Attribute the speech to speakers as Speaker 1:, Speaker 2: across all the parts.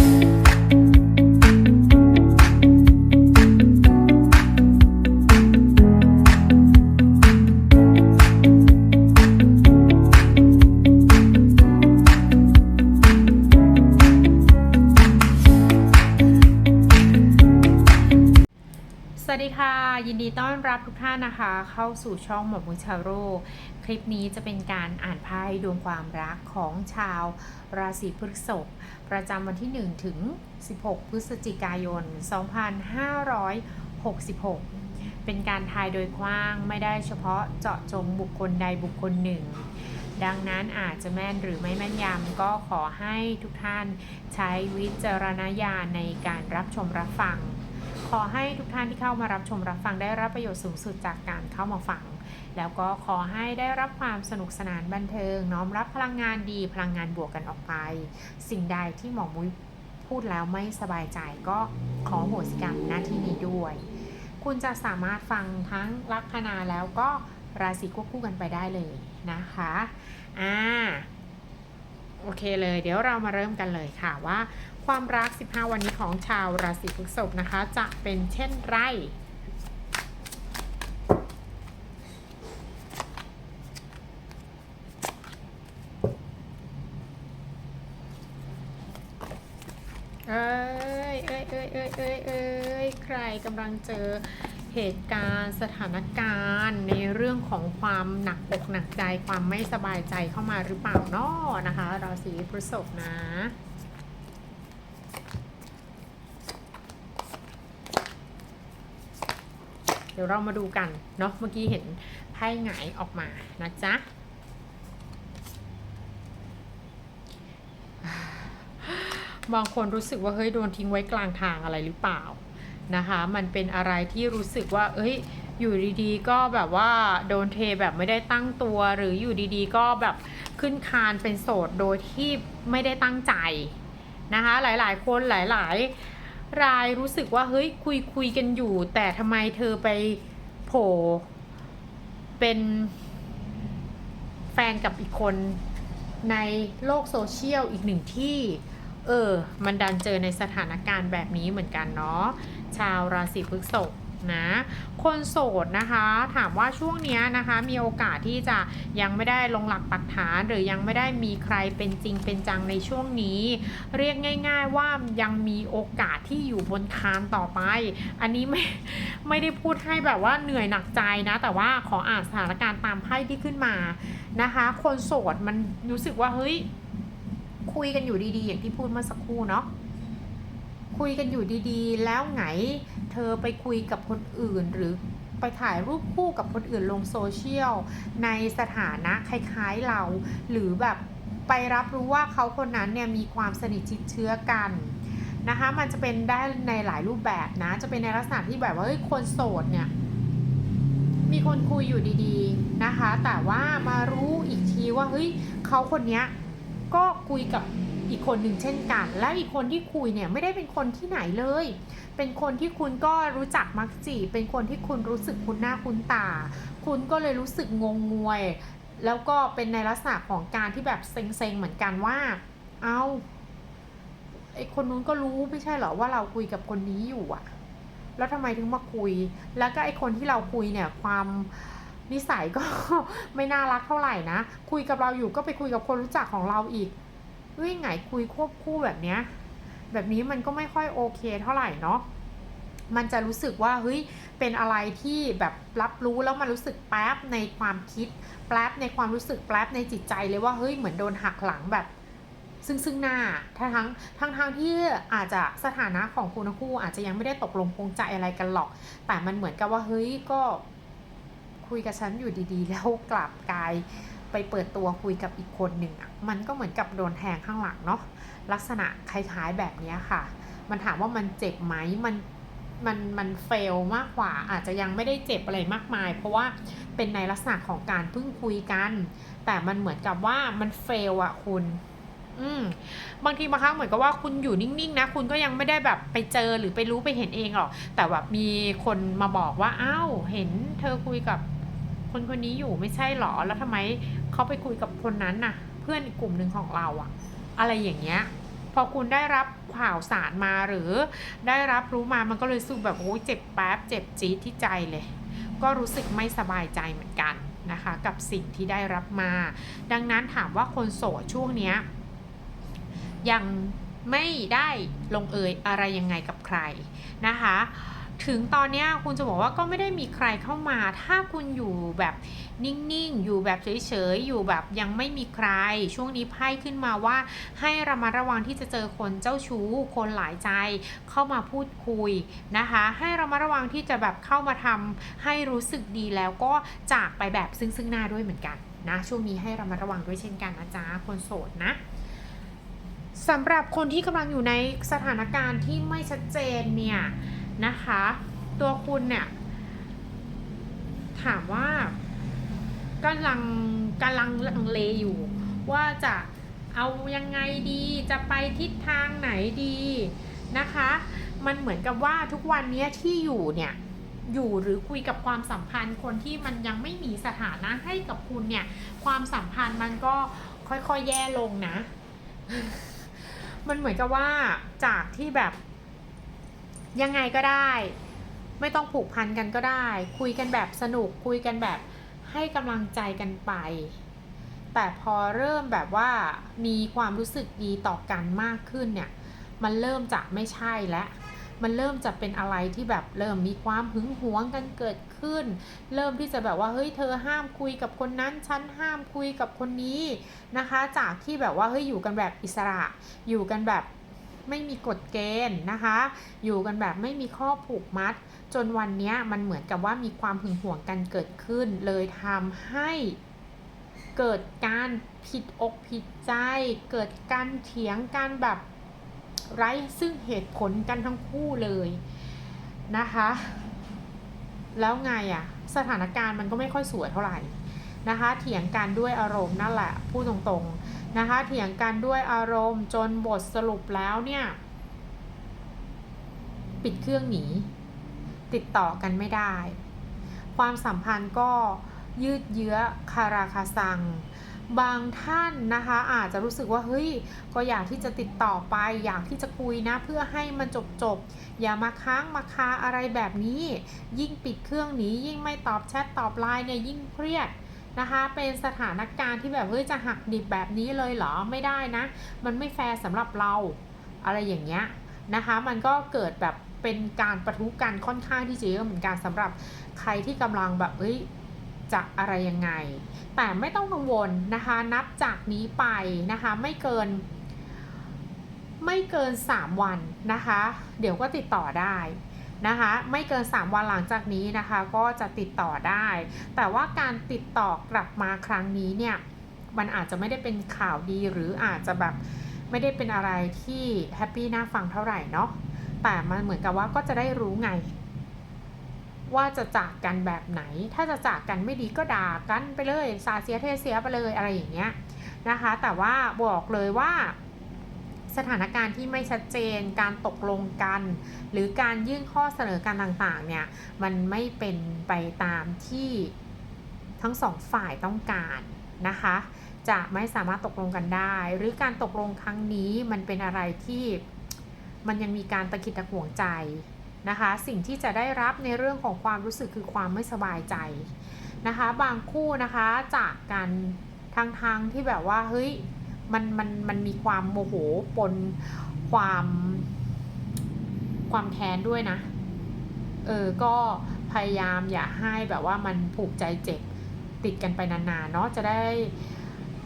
Speaker 1: ส รับทุกท่านนะคะ เข้าสู่ช่องหมอบุญชาโรคลิปนี้จะเป็นการอ่านไพ่ดวงความรักของชาวราศีพฤษภประจำวันที่ 1 ถึง 16 พฤศจิกายน 2566 เป็นการทายโดยกว้างไม่ได้เฉพาะเจาะจงบุคคลใดบุคคลหนึ่ง ดังนั้นอาจจะแม่นหรือไม่แม่นยำก็ขอให้ทุกท่านใช้วิจารณญาณในการรับชมรับฟัง ขอให้ทุกท่านที่เข้ามารับชมรับฟังได้รับประโยชน์สูงสุดจากการเข้ามาฟัง แล้วก็ขอให้ได้รับความสนุกสนานบันเทิง น้อมรับพลังงานดีพลังงานบวกกันออกไป สิ่งใดที่หมอมุ้ยพูดแล้วไม่สบายใจก็ขอโหสิกรรมหน้าที่นี้ด้วย คุณจะสามารถฟังทั้งลัคนาแล้วก็ราศีควบคู่กันไปได้เลยนะคะอ่าโอเคเลย เดี๋ยวเรามาเริ่มกันเลยค่ะว่า ความรัก 15 วันนี้ของชาวราศีพฤษภนะคะ จะเป็นเช่นไร เอ้ยเอ้ยเอ้ยเอ้ยเอ้ยเอ้ยใครกำลังเจอเหตุการณ์สถานการณ์ในเรื่องของความหนักอกหนักใจความไม่สบายใจเข้ามาหรือเปล่านาะนะคะ ราศีพฤษภนะ ดี๋ยวเรามาดูกันเนาะเมื่อกี้เห็นไพ่หงายออกมานะจ๊ะบางคนรู้สึกว่าเฮ้ยโดนทิ้งไว้กลางทางอะไรหรือเปล่านะคะ มันเป็นอะไรที่รู้สึกว่า เอ้ย อยู่ดีๆ ก็แบบว่าโดนเทแบบไม่ได้ตั้งตัว หรืออยู่ดีๆ ก็แบบขึ้นคานเป็นโสดโดยที่ไม่ได้ตั้งใจนะคะ หลายๆ คนหลายๆ รายรู้สึกว่าเฮ้ยคุยคุยกันอยู่ แต่ทำไมเธอไปโผล่เป็นแฟนกับอีกคนในโลกโซเชียลอีกหนึ่งที่ เออ มันดันเจอในสถานการณ์แบบนี้เหมือนกันเนาะชาวราศีพฤษภ นะคนโสดนะคะถามว่าช่วงนี้นะคะมีโอกาสที่จะยังไม่ได้ลงหลักปักฐาน หรือยังไม่ได้มีใครเป็นจริงเป็นจังในช่วงนี้ เรียกง่าย ๆว่ายังมีโอกาสที่อยู่บนคานต่อไป อันนี้ไม่ไม่ได้พูดให้แบบว่าเหนื่อยหนักใจนะ แต่ว่าขออ่านสถานการณ์ตามไพ่ที่ขึ้นมานะคะ คนโสดมันรู้สึกว่าเฮ้ยคุยกันอยู่ดีๆ อย่างที่พูดเมื่อสักครู่เนาะ คุยกันอยู่ดีๆ แล้วไงเธอไปคุยกับคนอื่นหรือไปถ่ายรูปคู่กับคนอื่นลงโซเชียลในสถานะคล้ายๆเรา หรือแบบไปรับรู้ว่าเขาคนนั้นเนี่ยมีความสนิทชิดเชื้อกันนะคะมันจะเป็นได้ในหลายรูปแบบนะ จะเป็นในลักษณะที่แบบว่าเฮ้ยคนโสดเนี่ยมีคนคุยอยู่ดีๆนะคะ แต่ว่ามารู้อีกทีว่าเฮ้ยเขาคนนี้ก็คุยกับ อีกคนหนึ่งเช่นกัน และอีกคนที่คุยเนี่ยไม่ได้เป็นคนที่ไหนเลย เป็นคนที่คุณก็รู้จักมักจีเป็นคนที่คุณรู้สึกคุ้นหน้าคุ้นตา คุณก็เลยรู้สึกงงงวย แล้วก็เป็นในลักษณะของการที่แบบเซ็งๆเหมือนกันว่า เอาไอคนนู้นก็รู้ไม่ใช่เหรอว่าเราคุยกับคนนี้อยู่อะแล้วทำไมถึงมาคุย แล้วก็ไอคนที่เราคุยเนี่ยความนิสัยก็ไม่น่ารักเท่าไหร่นะ คุยกับเราอยู่ก็ไปคุยกับคนรู้จักของเราอีก เฮ้ยไงคุยควบคู่แบบเนี้ยแบบนี้มันก็ไม่ค่อยโอเคเท่าไหร่เนาะมันจะรู้สึกว่าเฮ้ยเป็นอะไรที่แบบรับรู้แล้วมันรู้สึกแป๊บในความคิด แป๊บในความรู้สึกแป๊บในจิตใจเลยว่าเฮ้ยเหมือนโดนหักหลังแบบซึ่งซึ่งหน้าทั้งทั้งทั้งทางที่อาจจะสถานะของคุณทั้งคู่อาจจะยังไม่ได้ตกลงปรงใจอะไรกันหรอก แต่มันเหมือนกับว่าเฮ้ยก็คุยกับฉันอยู่ดีๆ แล้วกลับกลาย ไปเปิดตัวคุยกับอีกคนหนึ่งอะมันก็เหมือนกับโดนแทงข้างหลังเนาะลักษณะคล้ายๆแบบนี้ค่ะ มันถามว่ามันเจ็บไหมมันมันมันเฟลมากกว่าอาจจะยังไม่ได้เจ็บอะไรมากมาย เพราะว่าเป็นในลักษณะของการเพิ่งคุยกัน แต่มันเหมือนกับว่ามันเฟลอะคุณอืมบางทีบางครั้งเหมือนกับว่าคุณอยู่นิ่งๆนะคุณก็ยังไม่ได้แบบไปเจอหรือไปรู้ไปเห็นเองหรอกแต่แบบมีคนมาบอกว่าอ้าวเห็นเธอคุยกับคนคนนี้อยู่ไม่ใช่หรอแล้วทำไม เขาไปคุยกับคนนั้นน่ะ เพื่อนอีกกลุ่มหนึ่งของเราอะอะไรอย่างเงี้ย พอคุณได้รับข่าวสารมาหรือได้รับรู้มามันก็เลยรู้สู้แบบโอ้ยเจ็บแป๊บเจ็บจี๊ดที่ใจเลย ก็รู้สึกไม่สบายใจเหมือนกันนะคะกับสิ่งที่ได้รับมา ดังนั้นถามว่าคนโสดช่วงเนี้ยยังไม่ได้ลงเอยอะไรยังไงกับใครนะคะ ถึงตอนนี้คุณจะบอกว่าก็ไม่ได้มีใครเข้ามา ถ้าคุณอยู่แบบนิ่งๆ อยู่แบบเฉยๆ อยู่แบบยังไม่มีใคร ช่วงนี้ไพ่ขึ้นมาว่า ให้ระมัดระวังที่จะเจอคนเจ้าชู้ คนหลายใจเข้ามาพูดคุยนะคะ ให้ระมัดระวังที่จะแบบเข้ามาทำให้รู้สึกดีแล้วก็จากไปแบบซึ่งซึ่งหน้าด้วยเหมือนกันนะ ช่วงนี้ให้ระมัดระวังด้วยเช่นกันนะจ๊ะคนโสดนะสำหรับคนที่กำลังอยู่ในสถานการณ์ที่ไม่ชัดเจนเนี่ย นะคะ ตัวคุณเนี่ย ถามว่ากำลังกำลังลังเลอยู่ ว่าจะเอายังไงดีจะไปทิศทางไหนดีนะคะ มันเหมือนกับว่าทุกวันนี้ที่อยู่เนี่ยอยู่หรือคุยกับความสัมพันธ์คนที่มันยังไม่มีสถานะให้กับคุณเนี่ย ความสัมพันธ์มันก็ค่อยๆแย่ลงนะ มันเหมือนกับว่าจากที่แบบ ยังไงก็ได้ ไม่ต้องผูกพันกันก็ได้ คุยกันแบบสนุกคุยกันแบบให้กำลังใจกันไป แต่พอเริ่มแบบว่ามีความรู้สึกดีต่อกันมากขึ้นเนี่ย มันเริ่มจะไม่ใช่แล้วมันเริ่มจะเป็นอะไรที่แบบเริ่มมีความหึงหวงกันเกิดขึ้น เริ่มที่จะแบบว่าเฮ้ยเธอห้ามคุยกับคนนั้นฉันห้ามคุยกับคนนี้นะคะ จากที่แบบว่าเฮ้ยอยู่กันแบบอิสระ อยู่กันแบบ ไม่มีกฎเกณฑ์นะคะ อยู่กันแบบไม่มีข้อผูกมัด จนวันนี้มันเหมือนกับว่ามีความหึงหวงกันเกิดขึ้น เลยทำให้เกิดการผิดอกผิดใจ เกิดการเถียงกันแบบไร้ซึ่งเหตุผลกันทั้งคู่เลยนะคะ แล้วไงอะ สถานการณ์มันก็ไม่ค่อยสวยเท่าไหร่นะคะ เถียงกันด้วยอารมณ์นั่นแหละพูดตรงๆ นะคะเถียงกันด้วยอารมณ์จนบทสรุปแล้วเนี่ย ปิดเครื่องหนี ติดต่อกันไม่ได้ ความสัมพันธ์ก็ยืดเยื้อคาราคาซัง บางท่านนะคะอาจจะรู้สึกว่าเฮ้ยก็อยากที่จะติดต่อไป อยากที่จะคุยนะเพื่อให้มันจบจบอย่ามาค้างมาคาอะไรแบบนี้ ยิ่งปิดเครื่องหนียิ่งไม่ตอบแชทตอบไลน์เนี่ยยิ่งเครียด นะคะเป็นสถานการณ์ที่แบบเฮ้ยจะหักดิบแบบนี้เลยเหรอไม่ได้นะ มันไม่แฟร์สำหรับเราอะไรอย่างเงี้ยนะคะมันก็เกิดแบบเป็นการประทุกันค่อนข้างที่จะเยอะเหมือนกันสำหรับใครที่กำลังแบบเอ้ยจะอะไรยังไง แต่ไม่ต้องกังวลนะคะนับจากนี้ไปนะคะไม่เกิน ไม่เกิน 3 วันนะคะ เดี๋ยวก็ติดต่อได้ นะคะ ไม่เกิน 3 วันหลังจากนี้นะคะ ก็จะติดต่อได้ แต่ว่าการติดต่อกลับมาครั้งนี้เนี่ยมันอาจจะไม่ได้เป็นข่าวดีหรืออาจจะแบบไม่ได้เป็นอะไรที่แฮปปี้น่าฟังเท่าไหร่เนาะแต่มันเหมือนกับว่าก็จะได้รู้ไง ว่าจะจากกันแบบไหน ถ้าจะจากกันไม่ดีก็ด่ากันไปเลย สาเสียเทเสียไปเลยอะไรอย่างเงี้ยนะคะ แต่ว่าบอกเลยว่า สถานการณ์ที่ไม่ชัดเจน การตกลงกัน หรือการยื่นข้อเสนอการต่างๆเนี่ยมันไม่เป็นไปตามที่ทั้งสองฝ่ายต้องการนะคะ จะไม่สามารถตกลงกันได้ หรือการตกลงครั้งนี้มันเป็นอะไรที่มันยังมีการตะกิดตะขวงใจนะคะ สิ่งที่จะได้รับในเรื่องของความรู้สึกคือความไม่สบายใจนะคะ บางคู่นะคะจากกันทางทางที่แบบว่าเฮ้ย มันมันมันมีความโมโหปนความความแค้นด้วยนะ เออ ก็พยายามอย่าให้แบบว่ามันผูกใจเจ็บติดกันไปนานๆเนาะจะได้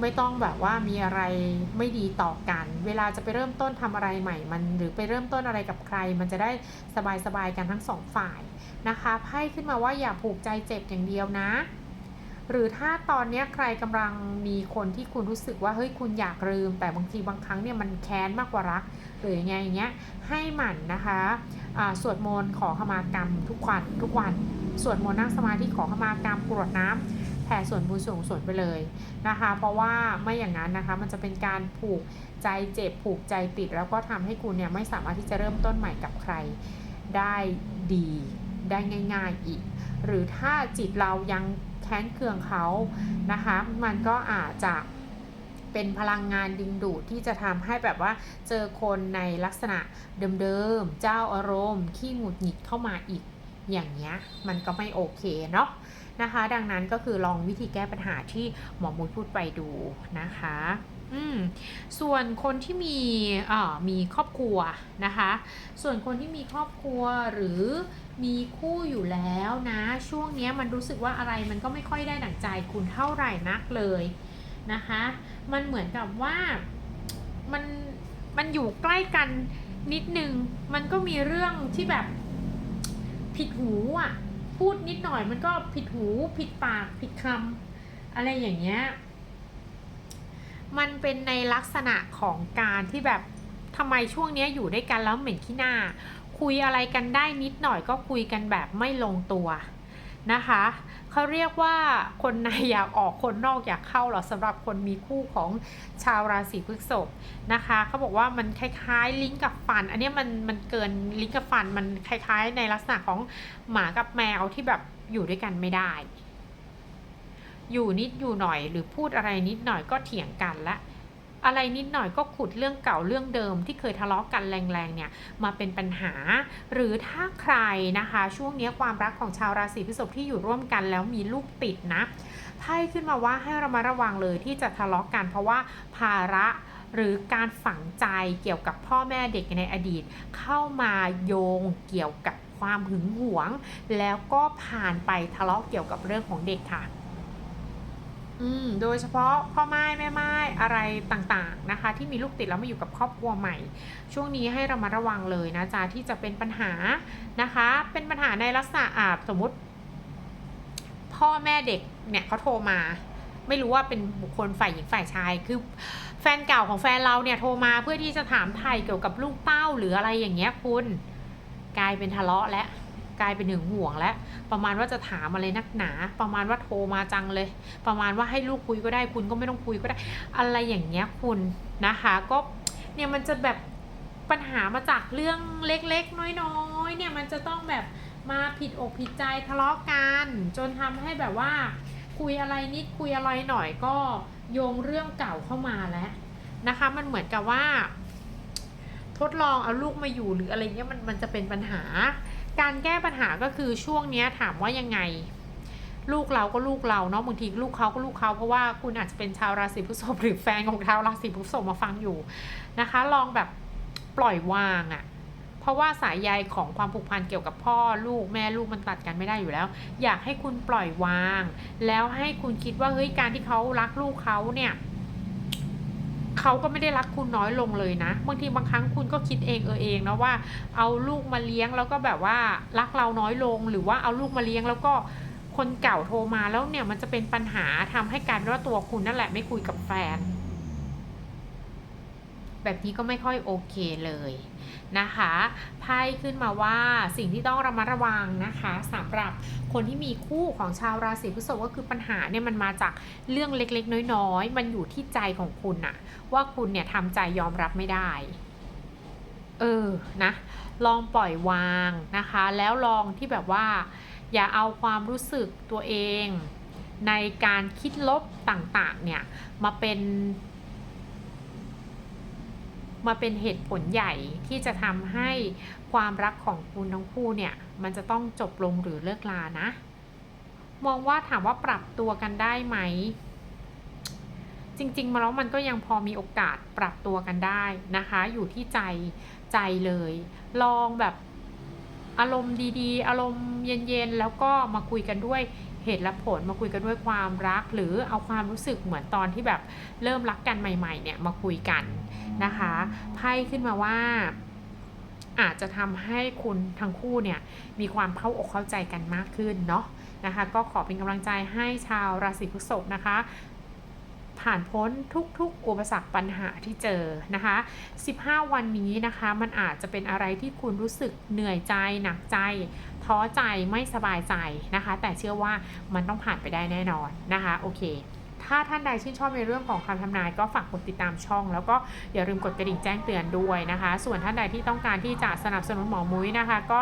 Speaker 1: ไม่ต้องแบบว่ามีอะไรไม่ดีต่อกัน เวลาจะไปเริ่มต้นทำอะไรใหม่มัน หรือไปเริ่มต้นอะไรกับใคร มันจะได้สบายๆกันทั้งสองฝ่ายนะคะไพ่ขึ้นมาว่าอย่าผูกใจเจ็บอย่างเดียวนะ หรือถ้าตอนนี้ใครกำลังมีคนที่คุณรู้สึกว่าเฮ้ยคุณอยากลืม แต่บางทีบางครั้งเนี่ยมันแค้นมากกว่ารักหรือยังไงอย่างเงี้ยให้หมั่นนะคะสวดมนต์ขอขมากรรมทุกวันทุกวันสวดมนต์นั่งสมาธิขอขมากรรมกรวดน้ำแผ่ส่วนบุญส่วนกุศลไปเลยนะคะ เพราะว่าไม่อย่างนั้นนะคะมันจะเป็นการผูกใจเจ็บผูกใจติด แล้วก็ทำให้คุณเนี่ยไม่สามารถที่จะเริ่มต้นใหม่กับใครได้ดีได้ง่าย ๆอีก หรือถ้าจิตเรายัง แค้นเคืองเขานะคะ มันก็อาจจะเป็นพลังงานดึงดูดที่จะทำให้แบบว่าเจอคนในลักษณะเดิมๆ เจ้าอารมณ์ขี้หงุดหงิดเข้ามาอีกอย่างเงี้ยมันก็ไม่โอเคเนาะนะคะ ดังนั้นก็คือลองวิธีแก้ปัญหาที่หมอมุ้ยพูดไปดูนะคะ อืมส่วนคนที่มีเอ่อมีครอบครัวนะคะ ส่วนคนที่มีครอบครัวหรือมีคู่อยู่แล้วนะ ช่วงนี้มันรู้สึกว่าอะไรมันก็ไม่ค่อยได้ดั่งใจคุณเท่าไหร่นักเลยนะคะ มันเหมือนกับว่ามันมันอยู่ใกล้กันนิดนึง มันก็มีเรื่องที่แบบผิดหูอะ พูดนิดหน่อยมันก็ผิดหูผิดปากผิดคำอะไรอย่างเงี้ย มันเป็นในลักษณะของการที่แบบทำไมช่วงนี้อยู่ด้วยกันแล้วเหม็นขี้หน้า คุยอะไรกันได้นิดหน่อยก็คุยกันแบบไม่ลงตัวนะคะเขาเรียกว่าคนในอยากออกคนนอกอยากเข้าหรอสำหรับคนมีคู่ของชาวราศีพฤษภนะคะเขาบอกว่ามันคล้ายๆลิงก์กับฟัน อันนี้มันมันเกินลิงก์กับฟันมันคล้ายๆ ในลักษณะของหมากับแมวที่แบบอยู่ด้วยกันไม่ได้ อยู่นิดอยู่หน่อย หรือพูดอะไรนิดหน่อยก็เถียงกันละอะไรนิดหน่อยก็ขุดเรื่องเก่าเรื่องเดิมที่เคยทะเลาะกันแรงๆเนี่ยมาเป็นปัญหา หรือถ้าใครนะคะ ช่วงนี้ความรักของชาวราศีพฤษภที่อยู่ร่วมกันแล้วมีลูกติดนะไพ่ขึ้นมาว่าให้เรามาระวังเลยที่จะทะเลาะกัน เพราะว่าภาระหรือการฝังใจเกี่ยวกับพ่อแม่เด็กในอดีต เข้ามาโยงเกี่ยวกับความหึงหวง แล้วก็ผ่านไปทะเลาะเกี่ยวกับเรื่องของเด็กค่ะ อืมโดยเฉพาะพ่อไม้แม่ไม้อะไรต่างๆนะคะ ที่มีลูกติดแล้วมาอยู่กับครอบครัวใหม่ ช่วงนี้ให้เรามาระวังเลยนะจ๊ะที่จะเป็นปัญหานะคะ เป็นปัญหาในลักษณะอ่าสมมติ พ่อแม่เด็กเนี่ยเขาโทรมา ไม่รู้ว่าเป็นบุคคลฝ่ายหญิงฝ่ายชายคือแฟนเก่าของแฟนเราเนี่ยโทรมาเพื่อที่จะถามไทยเกี่ยวกับลูกเต้าหรืออะไรอย่างเงี้ยคุณกลายเป็นทะเลาะและ กลายเป็นหึงห่วงและประมาณว่าจะถามอะไรนักหนา ประมาณว่าโทรมาจังเลย ประมาณว่าให้ลูกคุยก็ได้คุณก็ไม่ต้องคุยก็ได้ อะไรอย่างเงี้ยคุณนะคะก็เนี่ยมันจะแบบปัญหามาจากเรื่องเล็กๆ น้อยๆ เนี่ยมันจะต้องแบบมาผิดอกผิดใจทะเลาะกัน จนทำให้แบบว่า คุยอะไรนิดคุยอะไรหน่อยก็โยงเรื่องเก่าเข้ามาแล้วนะคะ มันเหมือนกับว่า ทดลองเอาลูกมาอยู่หรืออะไรเงี้ยมันมันจะเป็นปัญหา การแก้ปัญหาก็คือช่วงนี้ถามว่ายังไง ลูกเราก็ลูกเราเนาะบางทีลูกเขาก็ลูกเขาเพราะว่าคุณอาจจะเป็นชาวราศีพฤษภหรือแฟนของชาวราศีพฤษภมาฟังอยู่นะคะ ลองแบบปล่อยวางอะ่ะเพราะว่าสายใยของความผูกพันเกี่ยวกับพ่อลูกแม่ลูกมันตัดกันไม่ได้อยู่แล้ว อยากให้คุณปล่อยวาง แล้วให้คุณคิดว่าเฮ้ยการที่เขารักลูกเขาเนี่ย เขาก็ไม่ได้รักคุณน้อยลงเลยนะบางทีบางครั้งคุณก็คิดเองเออเองนะว่า เอาลูกมาเลี้ยงแล้วก็แบบว่ารักเราน้อยลง หรือว่าเอาลูกมาเลี้ยงแล้วก็คนเก่าโทรมาแล้วเนี่ยมันจะเป็นปัญหาทำให้การว่าตัวคุณนั่นแหละไม่คุยกับแฟน แบบนี้ก็ไม่ค่อยโอเคเลยนะคะไพ่ขึ้นมาว่าสิ่งที่ต้องระมัดระวังนะคะสำหรับคนที่มีคู่ของชาวราศีพฤษภก็คือปัญหาเนี่ยมันมาจากเรื่องเล็กๆ น้อยๆ มันอยู่ที่ใจของคุณอะว่าคุณเนี่ยทำใจยอมรับไม่ได้ เออนะ ลองปล่อยวางนะคะ แล้วลองที่แบบว่า อย่าเอาความรู้สึกตัวเอง ในการคิดลบต่างๆ เนี่ยมาเป็น มาเป็นเหตุผลใหญ่ที่จะทำให้ความรักของคุณทั้งคู่เนี่ย มันจะต้องจบลงหรือเลิกลานะ มองว่าถามว่าปรับตัวกันได้ไหม จริง ๆ มาแล้วมันก็ยังพอมีโอกาสปรับตัวกันได้นะคะ อยู่ที่ใจใจเลย ลองแบบอารมณ์ดีๆ อารมณ์เย็นๆ แล้วก็มาคุยกันด้วย เหตุและผลมาคุยกันด้วยความรัก หรือเอาความรู้สึกเหมือนตอนที่แบบเริ่มรักกันใหม่ๆเนี่ยมาคุยกันนะคะไพ่ขึ้นมาว่าอาจจะทำให้คุณทั้งคู่เนี่ยมีความเข้าอกเข้าใจกันมากขึ้นเนาะนะคะ ก็ขอเป็นกำลังใจให้ชาวราศีพฤษภนะคะ ผ่านพ้นทุกๆ อุปสรรคปัญหาที่เจอนะคะ 15 วันนี้นะคะมันอาจจะเป็นอะไรที่คุณรู้สึกเหนื่อยใจหนักใจ ท้อใจไม่สบายใจนะคะ แต่เชื่อว่ามันต้องผ่านไปได้แน่นอนนะคะ โอเค ถ้าท่านใดชื่นชอบในเรื่องของคำทำนาย ก็ฝากกดติดตามช่อง แล้วก็อย่าลืมกดกระดิ่งแจ้งเตือนด้วยนะคะ ส่วนท่านใดที่ต้องการที่จะสนับสนุนหมอมุ้ยนะคะ ก็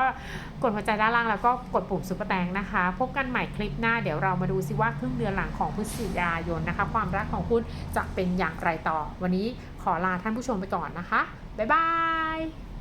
Speaker 1: กดหัวใจด้านล่างแล้วก็กดปุ่มซุปเปอร์แตงนะคะ พบกันใหม่คลิปหน้าเดี๋ยวเรามาดูซิว่าครึ่งเดือนหลังของพฤศจิกายนนะคะ ความรักของคุณจะเป็นอย่างไรต่อ วันนี้ขอลาท่านผู้ชมไปก่อนนะคะบ๊ายบาย